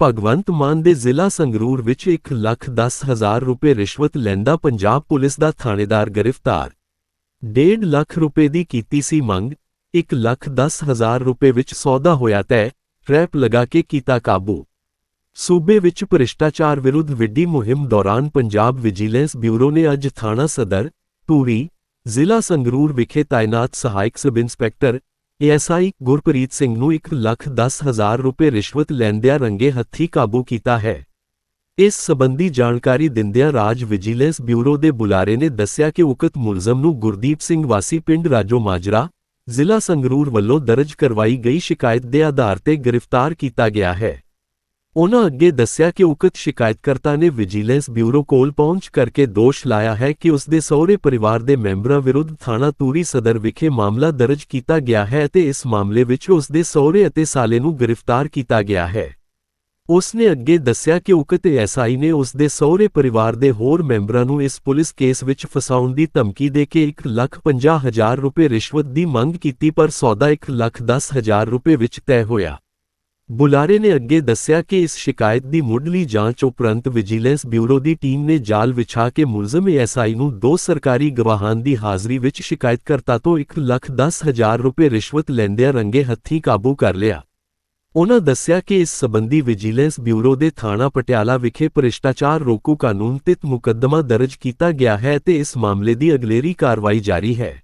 ਭਗਵੰਤ ਮਾਨ ਦੇ ਜ਼ਿਲ੍ਹਾ ਸੰਗਰੂਰ ਵਿੱਚ 1 ਲੱਖ 10 ਹਜ਼ਾਰ ਰੁਪਏ ਰਿਸ਼ਵਤ ਲੈਂਦਾ ਪੰਜਾਬ ਪੁਲਿਸ ਦਾ ਥਾਣੇਦਾਰ ਗ੍ਰਿਫਤਾਰ। 1.5 ਲੱਖ ਰੁਪਏ ਦੀ ਕੀਤੀ ਸੀ ਮੰਗ 1 ਲੱਖ 10 ਹਜ਼ਾਰ ਰੁਪਏ ਵਿੱਚ ਸੌਦਾ ਹੋਇਆ ਤੈ ਰੈਪ ਲਗਾ ਕੇ ਕੀਤਾ ਕਾਬੂ। ਸੂਬੇ ਵਿੱਚ ਭ੍ਰਿਸ਼ਟਾਚਾਰ ਵਿਰੁੱਧ ਵਿੱਢੀ ਮੁਹਿੰਮ ਦੌਰਾਨ ਪੰਜਾਬ ਵਿਜੀਲੈਂਸ ਬਿਊਰੋ ਨੇ ਅੱਜ ਥਾਣਾ ਸਦਰ ਟੂਰੀ ਜ਼ਿਲ੍ਹਾ ਸੰਗਰੂਰ ਵਿਖੇ ਤਾਇਨਾਤ ਸਹਾਇਕ sub inspector ASI Gurpreet Singh ਨੂੰ 1 ਲੱਖ 10 ਹਜ਼ਾਰ ਰੁਪਏ ਰਿਸ਼ਵਤ ਲੈਂਦਿਆਂ ਰੰਗੇ ਹੱਥੀ ਕਾਬੂ ਕੀਤਾ ਹੈ। ਇਸ ਸਬੰਧੀ ਜਾਣਕਾਰੀ ਦਿੰਦਿਆਂ ਰਾਜ ਵਿਜੀਲੈਂਸ ਬਿਊਰੋ ਦੇ ਬੁਲਾਰੇ ਨੇ ਦੱਸਿਆ ਕਿ ਉਕਤ ਮੁਲਜ਼ਮ ਨੂੰ ਗੁਰਦੀਪ ਸਿੰਘ ਵਾਸੀ ਪਿੰਡ ਰਾਜੋ ਮਾਜਰਾ, ਜ਼ਿਲ੍ਹਾ ਸੰਗਰੂਰ ਵੱਲੋਂ ਦਰਜ ਕਰਵਾਈ ਗਈ ਸ਼ਿਕਾਇਤ ਦੇ ਆਧਾਰ ਤੇ ਗ੍ਰਿਫਤਾਰ ਕੀਤਾ ਗਿਆ ਹੈ। ਉਨ੍ਹਾਂ ਅੱਗੇ ਦੱਸਿਆ ਕਿ ਉਕਤ ਸ਼ਿਕਾਇਤਕਰਤਾ ਨੇ ਵਿਜੀਲੈਂਸ ਬਿਊਰੋ ਕੋਲ ਪਹੁੰਚ ਕਰਕੇ ਦੋਸ਼ ਲਾਇਆ ਹੈ ਕਿ ਉਸ ਦੇ ਸਹੁਰੇ ਪਰਿਵਾਰ ਦੇ ਮੈਂਬਰਾਂ ਵਿਰੁੱਧ ਥਾਣਾ ਤੂਰੀ ਸਦਰ ਵਿਖੇ ਮਾਮਲਾ ਦਰਜ ਕੀਤਾ ਗਿਆ ਹੈ ਅਤੇ ਇਸ ਮਾਮਲੇ ਵਿੱਚ ਉਸ ਦੇ ਸਹੁਰੇ ਅਤੇ ਸਾਲੇ ਨੂੰ ਗ੍ਰਿਫਤਾਰ ਕੀਤਾ ਗਿਆ ਹੈ। ਉਸ ਨੇ ਅੱਗੇ ਦੱਸਿਆ ਕਿ ਉਕਤ ਐਸਆਈ ਨੇ ਉਸ ਦੇ ਸਹੁਰੇ ਪਰਿਵਾਰ ਦੇ ਹੋਰ ਮੈਂਬਰਾਂ ਨੂੰ ਇਸ ਪੁਲਿਸ ਕੇਸ ਵਿੱਚ ਫਸਾਉਣ ਦੀ ਧਮਕੀ ਦੇ ਕੇ 1 ਲੱਖ 50 ਹਜ਼ਾਰ ਰੁਪਏ ਰਿਸ਼ਵਤ ਦੀ ਮੰਗ ਕੀਤੀ, ਪਰ ਸੌਦਾ 1 ਲੱਖ 10 ਹਜ਼ਾਰ ਰੁਪਏ ਵਿੱਚ ਤੈਅ ਹੋਇਆ। ਬੁਲਾਰੇ ਨੇ ਅੱਗੇ ਦੱਸਿਆ ਕਿ ਇਸ ਸ਼ਿਕਾਇਤ ਦੀ ਮੁੱਢਲੀ ਜਾਂਚ ਉਪਰੰਤ ਵਿਜੀਲੈਂਸ ਬਿਊਰੋ ਦੀ ਟੀਮ ਨੇ ਜਾਲ ਵਿਛਾ ਕੇ ਮੁਲਜ਼ਮ ਐਸਆਈ ਨੂੰ ਦੋ ਸਰਕਾਰੀ ਗਵਾਹਾਂ ਦੀ ਹਾਜ਼ਰੀ ਵਿੱਚ ਸ਼ਿਕਾਇਤਕਰਤਾ ਤੋਂ 1 ਲੱਖ 10 ਹਜ਼ਾਰ ਰੁਪਏ ਰਿਸ਼ਵਤ ਲੈਂਦਿਆਂ ਰੰਗੇ ਹੱਥੀਂ ਕਾਬੂ ਕਰ ਲਿਆ। ਉਨ੍ਹਾਂ ਦੱਸਿਆ ਕਿ ਇਸ ਸਬੰਧੀ ਵਿਜੀਲੈਂਸ ਬਿਊਰੋ ਦੇ ਥਾਣਾ ਪਟਿਆਲਾ ਵਿਖੇ ਭ੍ਰਿਸ਼ਟਾਚਾਰ ਰੋਕੂ ਕਾਨੂੰਨ ਤਹਿਤ ਮੁਕੱਦਮਾ ਦਰਜ ਕੀਤਾ ਗਿਆ ਹੈ ਤੇ ਇਸ ਮਾਮਲੇ ਦੀ ਅਗਲੇਰੀ ਕਾਰਵਾਈ ਜਾਰੀ ਹੈ।